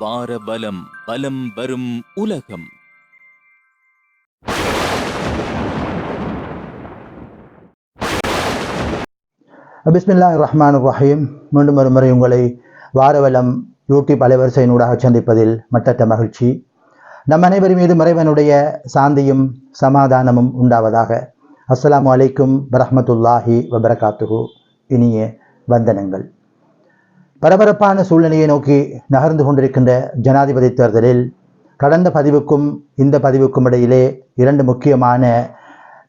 வார பலம் வரும் உலகம். பிஸ்மில்லா ரஹ்மான் ரஹீம் மீண்டும் ஒரு முறை உங்களை வாரவலம் யூடியூப் அலைவரிசையினூடாக சந்திப்பதில் மட்டற்ற மகிழ்ச்சி. நம் அனைவர் மீது மறைவனுடைய சாந்தியும் சமாதானமும் உண்டாவதாக. அஸ்லாம் அலைக்கும் வரமத்துல்லாஹி வபரகாத்துஹு. இனிய வந்தனங்கள். பரபரப்பான சூழ்நிலையை நோக்கி நகர்ந்து கொண்டிருக்கின்ற ஜனாதிபதி தேர்தலில் கடந்த பதிவுக்கும் இந்த பதிவுக்கும் இடையிலே இரண்டு முக்கியமான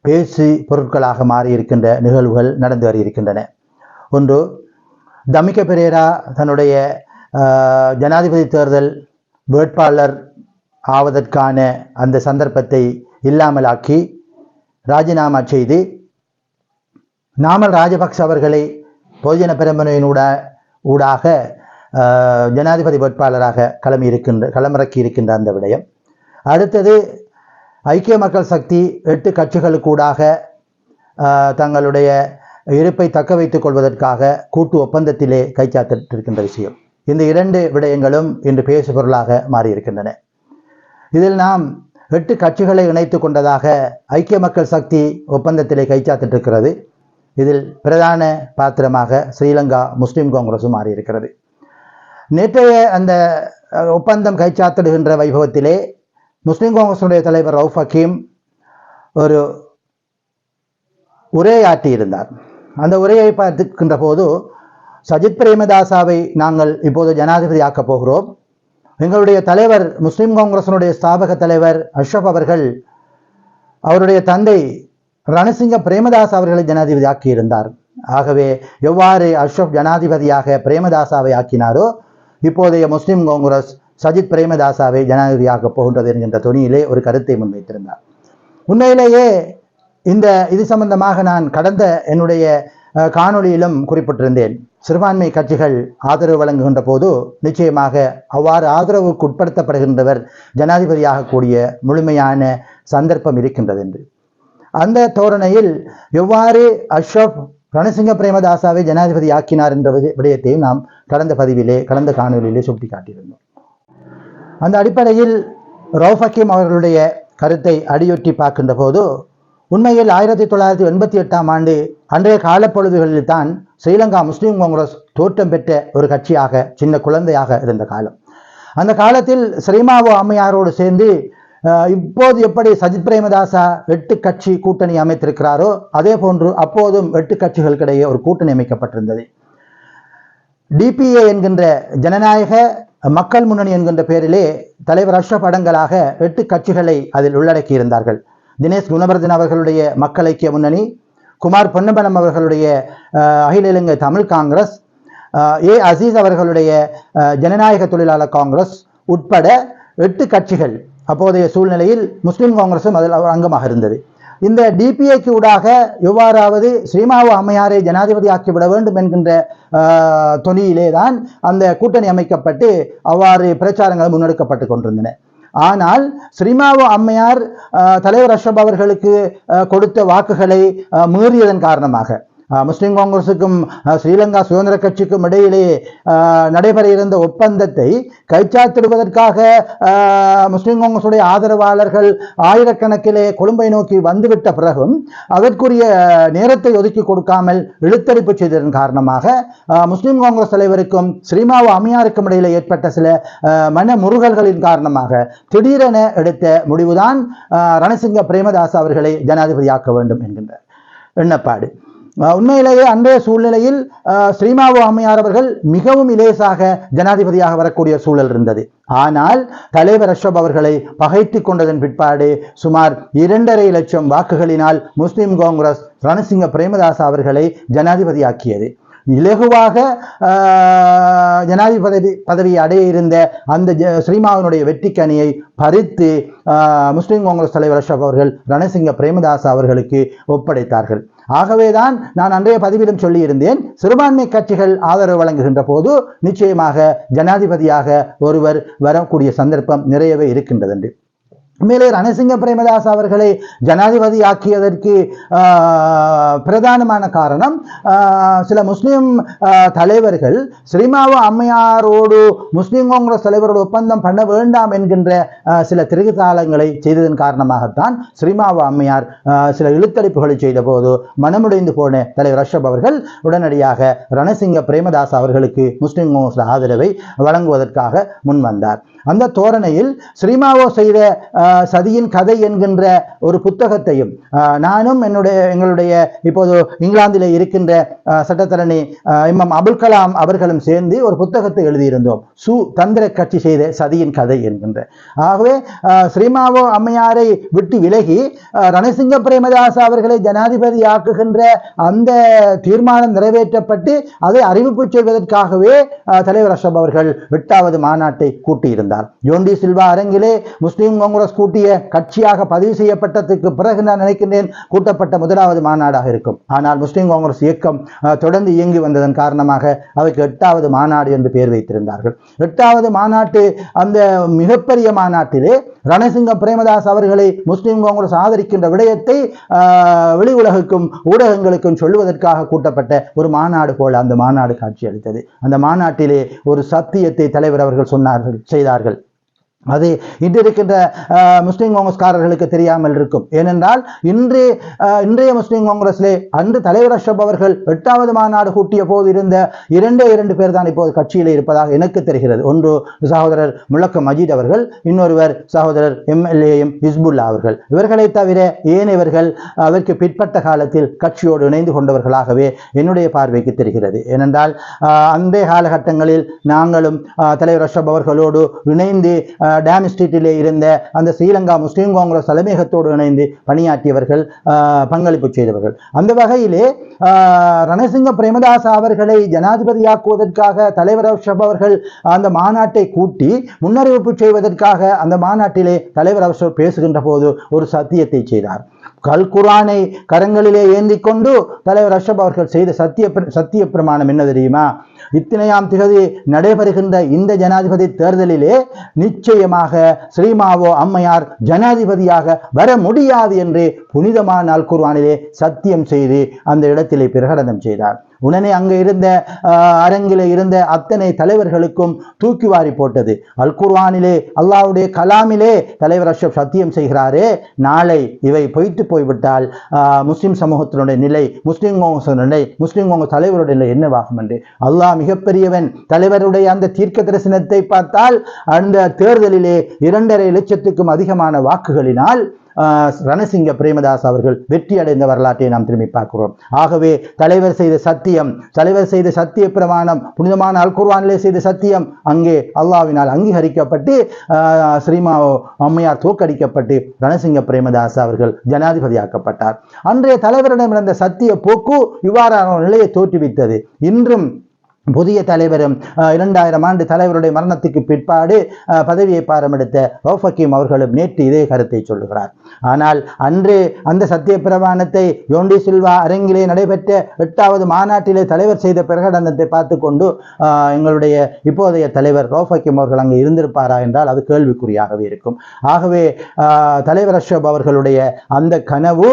பேச்சு பொருட்களாக மாறியிருக்கின்ற நிகழ்வுகள் நடந்து வருகின்றன. ஒன்று தமிக்க பெரேரா தன்னுடைய ஆஹ், ஜனாதிபதி தேர்தல் வேட்பாளர் ஆவதற்கான அந்த சந்தர்ப்பத்தை இல்லாமலாக்கி ராஜினாமா செய்து நாமல் ராஜபக்ச அவர்களை பொதுஜன பெருமனையினூட ஊடாக ஜனாதிபதி வேட்பாளராக களம் இருக்கின்ற களமிறக்கி இருக்கின்ற அந்த விடயம். அடுத்தது ஐக்கிய மக்கள் சக்தி எட்டு கட்சிகளுக்கூடாக தங்களுடைய இருப்பை தக்க வைத்துக் கொள்வதற்காக கூட்டு ஒப்பந்தத்திலே கைச்சாத்திட்டிருக்கின்ற விஷயம். இந்த இரண்டு விடயங்களும் இன்று பேசு பொருளாக மாறியிருக்கின்றன. இதில் நாம் எட்டு கட்சிகளை இணைத்து கொண்டதாக ஐக்கிய மக்கள் சக்தி ஒப்பந்தத்திலே கைச்சாத்திட்டிருக்கிறது இதில் பிரதான பாத்திரமாக ஸ்ரீலங்கா முஸ்லீம் காங்கிரஸும் மாறியிருக்கிறது. நேற்றைய அந்த ஒப்பந்தம் கைச்சாத்திடுகின்ற வைபவத்திலே முஸ்லீம் காங்கிரஸுடைய தலைவர் ரவுஃப் ஹக்கீம் ஒரு உரையாற்றியிருந்தார். அந்த உரையை பார்த்துக்கின்ற போது சஜித் பிரேமதாசாவை நாங்கள் இப்போது ஜனாதிபதி ஆக்கப் போகிறோம். எங்களுடைய தலைவர் முஸ்லீம் காங்கிரசினுடைய ஸ்தாபக தலைவர் அஷ்ரப் அவர்கள் அவருடைய தந்தை ரணசிங்க பிரேமதாஸ் அவர்களை ஜனாதிபதி ஆக்கியிருந்தார். ஆகவே எவ்வாறு அஷ்ரப் ஜனாதிபதியாக பிரேமதாசாவை ஆக்கினாரோ இப்போதைய முஸ்லிம் காங்கிரஸ் சஜித் பிரேமதாசாவை ஜனாதிபதியாக போகின்றது என்கின்ற துணியிலே ஒரு கருத்தை முன்வைத்திருந்தார். உண்மையிலேயே இந்த இது சம்பந்தமாக நான் கடந்த என்னுடைய காணொளியிலும் குறிப்பிட்டிருந்தேன். சிறுபான்மை கட்சிகள் ஆதரவு வழங்குகின்ற போது நிச்சயமாக அவ்வாறு ஆதரவுக்கு உட்படுத்தப்படுகின்றவர் ஜனாதிபதியாக கூடிய முழுமையான சந்தர்ப்பம் இருக்கின்றது என்று. அந்த தோரணையில் எவ்வாறு அஷ்ரப் ரணசிங்க பிரேமதாசாவை ஜனாதிபதி ஆக்கினார் என்ற விடயத்தையும் நாம் கடந்த பதிவிலே கடந்த காணொலியிலே சுட்டிக்காட்டியிருந்தோம். அந்த அடிப்படையில் ரவுஃப் ஹக்கீம் அவர்களுடைய கருத்தை அடியொற்றி பார்க்கின்ற போது உண்மையில் ஆயிரத்தி தொள்ளாயிரத்தி எண்பத்தி எட்டாம் ஆண்டு அன்றைய காலப்பொழுதுகளில் தான் ஸ்ரீலங்கா முஸ்லீம் காங்கிரஸ் தோற்றம் பெற்ற ஒரு கட்சியாக சின்ன குழந்தையாக இருந்த காலம். அந்த காலத்தில் ஸ்ரீமாவோ அம்மையாரோடு சேர்ந்து இப்போது எப்படி சஜித் பிரேமதாசா வெட்டு கட்சி கூட்டணி அமைத்திருக்கிறாரோ அதே போன்று அப்போதும் வெட்டு கட்சிகளுக்கிடையே ஒரு கூட்டணி அமைக்கப்பட்டிருந்தது. டிபிஏ என்கின்ற ஜனநாயக மக்கள் முன்னணி என்கின்ற பெயரிலே தலைவர் அஷ்ரப் அடங்கலாக எட்டு கட்சிகளை அதில் உள்ளடக்கி இருந்தார்கள் தினேஷ் குணவர்தன் அவர்களுடைய மக்கள் ஐக்கிய முன்னணி குமார் பொன்னம்பலம் அவர்களுடைய அகில இலங்கை தமிழ் காங்கிரஸ் ஏ அசீஸ் அவர்களுடைய ஜனநாயக தொழிலாளர் காங்கிரஸ் உட்பட எட்டு கட்சிகள் அப்போதைய சூழ்நிலையில் முஸ்லீம் காங்கிரஸும் அதில் அங்கமாக இருந்தது. இந்த டிபிஏக்கு ஊடாக எவ்வாறாவது ஸ்ரீமாவு அம்மையாரை ஜனாதிபதி ஆக்கிவிட வேண்டும் என்கின்ற தொனியிலே தான் அந்த கூட்டணி அமைக்கப்பட்டு அவ்வாறு பிரச்சாரங்கள் முன்னெடுக்கப்பட்டு கொண்டிருந்தன. ஆனால் ஸ்ரீமாவு அம்மையார் தலைவர் அஷ்ரப் அவர்களுக்கு கொடுத்த வாக்குகளை மீறியதன் காரணமாக முஸ்லிம் காங்கிரசுக்கும் ஸ்ரீலங்கா சுதந்திர கட்சிக்கும் இடையிலே ஆஹ், நடைபெற இருந்த ஒப்பந்தத்தை கைச்சாத்திடுவதற்காக ஆஹ், முஸ்லிம் காங்கிரசுடைய ஆதரவாளர்கள் ஆயிரக்கணக்கிலே கொழும்பை நோக்கி வந்துவிட்ட பிறகும் அதற்குரிய நேரத்தை ஒதுக்கி கொடுக்காமல் இழுத்தடிப்பு செய்ததன் காரணமாக ஆஹ், முஸ்லிம் காங்கிரஸ் தலைவருக்கும் ஸ்ரீமாவு அம்மையாருக்கும் இடையில ஏற்பட்ட சில மன முருகல்களின் காரணமாக திடீரென எடுத்த முடிவுதான் ஆஹ், ரணசிங்க பிரேமதாஸ் அவர்களை ஜனாதிபதியாக்க வேண்டும் என்கின்ற எண்ணப்பாடு. உண்மையிலேயே அன்றைய சூழ்நிலையில் ஆஹ், ஸ்ரீமாவு அம்மையார் அவர்கள் மிகவும் இலேசாக ஜனாதிபதியாக வரக்கூடிய சூழல் இருந்தது. ஆனால் தலைவர் அஷோப் அவர்களை பகைத்து கொண்டதன் பிற்பாடு சுமார் இரண்டரை லட்சம் வாக்குகளினால் முஸ்லிம் காங்கிரஸ் ரணசிங்க பிரேமதாஸ் அவர்களை ஜனாதிபதியாக்கியது. இலகுவாக ஆஹ், ஜனாதிபதி பதவி பதவியை அடைய இருந்த அந்த ஜ- ஸ்ரீமாவினுடைய வெற்றிக்கனியை பறித்து ஆஹ், காங்கிரஸ் தலைவர் அஷ்ரப் அவர்கள் ரணசிங்க பிரேமதாஸ் அவர்களுக்கு ஒப்படைத்தார்கள். ஆகவேதான் நான் அன்றைய பதிவிலும் சொல்லியிருந்தேன் சிறுபான்மை கட்சிகள் ஆதரவு வழங்குகின்ற போது நிச்சயமாக ஜனாதிபதியாக ஒருவர் வரக்கூடிய சந்தர்ப்பம் நிறையவே இருக்கின்றது மேலே ரணசிங்க பிரேமதாஸ் அவர்களை ஜனாதிபதியாக்கியதற்கு பிரதானமான காரணம் சில முஸ்லீம் தலைவர்கள் ஸ்ரீமாவோ அம்மையாரோடு முஸ்லீம் காங்கிரஸ் தலைவரோடு ஒப்பந்தம் பண்ண வேண்டாம் என்கின்ற சில திருகுதாளங்களை செய்ததன் காரணமாகத்தான் ஸ்ரீமாவோ அம்மையார் சில இழுத்தளிப்புகளை செய்த போது மனமுடைந்து போன தலைவர் ரஷப் அவர்கள் உடனடியாக ரணசிங்க பிரேமதாஸ் அவர்களுக்கு முஸ்லிம் காங்கிரஸ் ஆதரவை வழங்குவதற்காக முன் வந்தார் அந்த தோரணையில் ஸ்ரீமாவோ செய்த சதியின் கதை என்கின்ற ஒரு புத்தகத்தையும் நானும் என்னுடைய எங்களுடைய இப்போது இங்கிலாந்தில் இருக்கின்ற சட்டத்தரணி இம்மம் அபுல் கலாம் அவர்களும் சேர்ந்து ஒரு புத்தகத்தை எழுதியிருந்தோம். சு தந்திர கட்சி செய்த சதியின் கதை என்கின்ற. ஆகவே ஸ்ரீமாவோ அம்மையாரை விட்டு விலகி ரணசிங்க பிரேமதாஸ் அவர்களை ஜனாதிபதியாக்குகின்ற அந்த தீர்மானம் நிறைவேற்றப்பட்டு அதை அறிவிப்பு செய்வதற்காகவே தலைவர் அஷ்ரப் அவர்கள் எட்டாவது மாநாட்டை கூட்டியிருந்தார். ஜோண்டி சில்வா அரங்கிலே முஸ்லீம் காங்கிரஸ் கூட்டிய கட்சியாக பதிவு செய்யப்பட்டதுக்கு பிறகு நான் நினைக்கின்றேன் கூட்டப்பட்ட முதலாவது மாநாடாக இருக்கும். ஆனால் முஸ்லீம் காங்கிரஸ் இயக்கம் தொடர்ந்து இயங்கி வந்ததன் காரணமாக அதற்கு எட்டாவது மாநாடு என்று பெயர் வைத்திருந்தார்கள். எட்டாவது மாநாட்டு அந்த மிகப்பெரிய மாநாட்டிலே ரணசிங்க பிரேமதாஸ் அவர்களை முஸ்லீம் காங்கிரஸ் ஆதரிக்கின்ற விடயத்தை வெளி உலகுக்கும் ஊடகங்களுக்கும் சொல்லுவதற்காக கூட்டப்பட்ட ஒரு மாநாடு போல அந்த மாநாடு காட்சியளித்தது. அந்த மாநாட்டிலே ஒரு சத்தியத்தை தலைவர் அவர்கள் சொன்னார்கள் செய்தார்கள். அது இன்று இருக்கின்ற முஸ்லீம் முஸ்லிம் காங்கிரஸ்காரர்களுக்கு தெரியாமல் இருக்கும். ஏனென்றால் இன்று இன்றைய முஸ்லிம் காங்கிரஸிலே அன்று தலைவர் அஷ்ரப் அவர்கள் எட்டாவது மாநாடு கூட்டிய போது இருந்த இரண்டே இரண்டு பேர் தான் இப்போது கட்சியில் இருப்பதாக எனக்கு தெரிகிறது. ஒன்று சகோதரர் முழக்க மஜீத் அவர்கள் இன்னொருவர் சகோதரர் எம்எல்ஏஎம் ஹிஸ்புல்லா அவர்கள். இவர்களை தவிர ஏனையவர்கள் அதற்கு பிற்பட்ட காலத்தில் கட்சியோடு இணைந்து கொண்டவர்களாகவே என்னுடைய பார்வைக்கு தெரிகிறது. ஏனென்றால் அந்த காலகட்டங்களில் நாங்களும் ஆஹ், தலைவர் அஷ்ரப் அவர்களோடு இணைந்து டேம் ஸ்ட்ரீட்டிலே இருந்த அந்த ஸ்ரீலங்கா முஸ்லீம் காங்கிரஸ் தலைமையகத்தோடு இணைந்து பணியாற்றியவர்கள் ஆஹ், பங்களிப்பு செய்தவர்கள். அந்த வகையிலே ரணசிங்க பிரேமதாஸ் அவர்களை ஜனாதிபதியாக்குவதற்காக தலைவர் அஷ்ரப் அவர்கள் அந்த மாநாட்டை கூட்டி முன்னறிவிப்பு செய்வதற்காக அந்த மாநாட்டிலே தலைவர் அவர்கள் பேசுகின்ற போது ஒரு சத்தியத்தை செய்தார். கல்குரானை கரங்களிலே ஏந்தி கொண்டு தலைவர் அஷ்ரப் அவர்கள் செய்த சத்திய சத்திய பிரமாணம் என்ன தெரியுமா? இத்தனையாம் திகதி நடைபெறுகின்ற இந்த ஜனாதிபதி தேர்தலிலே நிச்சயமாக ஸ்ரீமாவோ அம்மையார் ஜனாதிபதியாக வர முடியாது என்று புனிதமான அல்குர்வானிலே சத்தியம் செய்து அந்த இடத்திலே பிரகடனம் செய்தார். உடனே அங்கே இருந்த அரங்கில் இருந்த அத்தனை தலைவர்களுக்கும் தூக்கி வாரி போட்டது. அல் குர்வானிலே அல்லாவுடைய கலாமிலே தலைவர் அஷப் சத்தியம் செய்கிறாரே நாளை இவை பொய்த்து போய்விட்டால் முஸ்லிம் சமூகத்தினுடைய நிலை முஸ்லிம் நிலை முஸ்லிம் தலைவருடைய நிலை என்னவாகும் என்று. அல்லாஹ் மிகப்பெரியவன். தலைவருடைய அந்த தீர்க்க தரிசனத்தை பார்த்தால் அந்த தேர்தலிலே இரண்டரை லட்சத்துக்கும் அதிகமான வாக்குகளினால் ரணசிங்க பிரேமதாஸ் அவர்கள் வெற்றி அடைந்த வரலாற்றை நாம் திரும்பி பார்க்கிறோம். ஆகவே தலைவர் செய்த சத்தியம் தலைவர் செய்த சத்திய பிரமாணம் புனிதமான அல்குர்வானிலே செய்த சத்தியம் அங்கே அல்லாவினால் அங்கீகரிக்கப்பட்டு ஸ்ரீமா அம்மையார் தோற்கடிக்கப்பட்டு ரணசிங்க பிரேமதாஸ் அவர்கள் ஜனாதிபதியாக்கப்பட்டார். அன்றைய தலைவரிடம் இருந்த சத்திய போக்கு இவ்வாறான ஒரு நிலையை தோற்றுவித்தது. இன்றும் புதிய தலைவரும் அஹ், இரண்டாயிரம் ஆண்டு தலைவருடைய மரணத்துக்கு பிற்பாடு பதவியை பாரமெடுத்த ரவுஃப் அவர்களும் நேற்று இதே கருத்தை சொல்லுகிறார். ஆனால் அன்று அந்த சத்திய பிரமாணத்தை யோண்டி சில்வா அரங்கிலே நடைபெற்ற எட்டாவது மாநாட்டிலே தலைவர் செய்த பிரகடனத்தை பார்த்து கொண்டு எங்களுடைய இப்போதைய தலைவர் ரவுஃப் அவர்கள் அங்கு இருந்திருப்பாரா என்றால் அது கேள்விக்குறியாகவே இருக்கும். ஆகவே தலைவர் அஷோப் அவர்களுடைய அந்த கனவு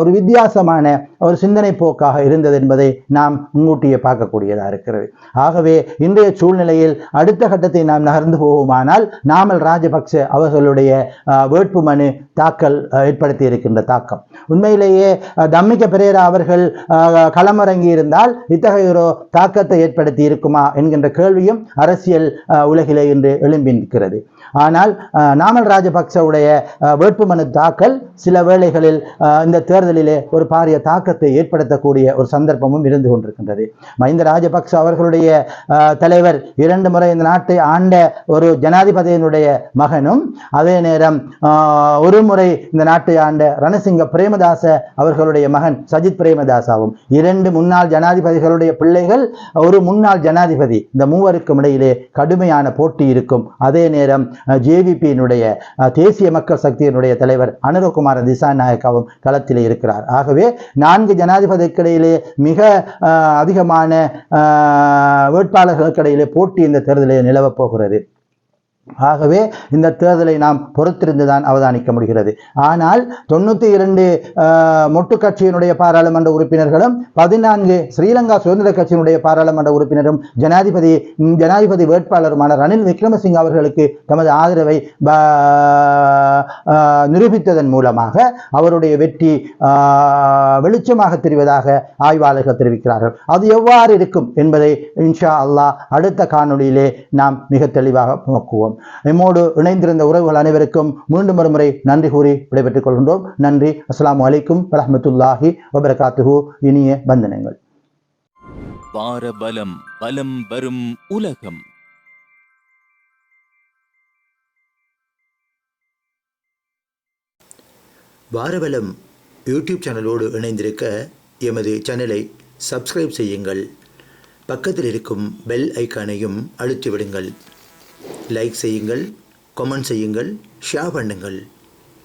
ஒரு வித்தியாசமான ஒரு சிந்தனை போக்காக இருந்தது என்பதை நாம் முன்கூட்டியே பார்க்கக்கூடியதாக இருக்கிறது ஆகவே இன்றைய சூழ்நிலையில் அடுத்த கட்டத்தை நாம் நகர்ந்து போவோமானால் நாமல் ராஜபக்ச அவர்களுடைய அஹ், வேட்புமனு தாக்கல் ஏற்படுத்தி இருக்கின்ற தாக்கம். உண்மையிலேயே தம்மிக்க தம்மிக பெரேரா அவர்கள் களமிறங்கி இருந்தால் இத்தகைய ஒரு தாக்கத்தை ஏற்படுத்தி இருக்குமா என்கின்ற கேள்வியும் அரசியல் உலகிலே இன்று எழும்பி நிற்கிறது ஆனால் நாமல் ராஜபக்சவுடைய வேட்புமனு தாக்கல் சில வேளைகளில் இந்த தேர்தலிலே ஒரு பாரிய தாக்கத்தை ஏற்படுத்தக்கூடிய ஒரு சந்தர்ப்பமும் இருந்து கொண்டிருக்கின்றது. மஹிந்த ராஜபக்ச அவர்களுடைய தலைவர் இரண்டு முறை இந்த நாட்டை ஆண்ட ஒரு ஜனாதிபதியினுடைய மகனும் அதே நேரம் ஒரு முறை இந்த நாட்டை ஆண்ட ரணசிங்க பிரேமதாச அவர்களுடைய மகன் சஜித் பிரேமதாசாவும் இரண்டு முன்னாள் ஜனாதிபதிகளுடைய பிள்ளைகள் ஒரு முன்னாள் ஜனாதிபதி இந்த மூவருக்கும் இடையிலே கடுமையான போட்டி இருக்கும். அதே நேரம் ஜேவிபியினுடைய தேசிய மக்கள் சக்தியினுடைய தலைவர் அனுரகுமார திசாநாயக்காவும் களத்தில் இருக்கிறார். ஆகவே நான்கு ஜனாதிபதிக்கிடையிலே மிக அதிகமான வேட்பாளர்களுக்கிடையிலே வேட்பாளர்களுக்கு இடையிலே போட்டி இந்த தேர்தலில் நிலவப் போகிறது. ஆகவே இந்த தேர்தலை நாம் பொறுத்திருந்துதான் அவதானிக்க முடிகிறது. ஆனால் தொண்ணூற்றி இரண்டு மொட்டு கட்சியினுடைய பாராளுமன்ற உறுப்பினர்களும் பதினான்கு ஸ்ரீலங்கா சுதந்திர கட்சியினுடைய பாராளுமன்ற உறுப்பினரும் ஜனாதிபதி ஜனாதிபதி வேட்பாளருமான ரணில் விக்ரமசிங்க அவர்களுக்கு தமது ஆதரவை நிரூபித்ததன் மூலமாக அவருடைய வெற்றி வெளிச்சமாக தெரிவதாக ஆய்வாளர்கள் தெரிவிக்கிறார்கள். அது எவ்வாறு இருக்கும் என்பதை இன்ஷா அல்லாஹ் அடுத்த காணொளியிலே நாம் மிக தெளிவாக நோக்குவோம். எம்மோடு இணைந்திருந்த உறவுகள் அனைவருக்கும் மீண்டும் ஒரு முறை நன்றி கூறி விடைபெற்றுக் கொள்கின்றோம். நன்றி. அஸ்ஸலாமு அலைக்கும் வரஹ்மத்துல்லாஹி வபரகாத்துஹு. இனிய வந்தனங்கள். வார பலம் பலம் வரும் உலகம். வாரவலம் யூடியூப் சேனலோடு இணைந்திருக்க எமது சேனலை சப்ஸ்கிரைப் செய்யுங்கள். பக்கத்தில் இருக்கும் பெல் ஐக்கானையும் அழுத்தி விடுங்கள் லைக் செய்யுங்கள் கமெண்ட் செய்யுங்கள் ஷேர் பண்ணுங்கள்.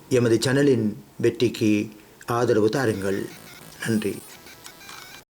எமது சேனலின் வெற்றிக்கு ஆதரவு தாருங்கள். நன்றி.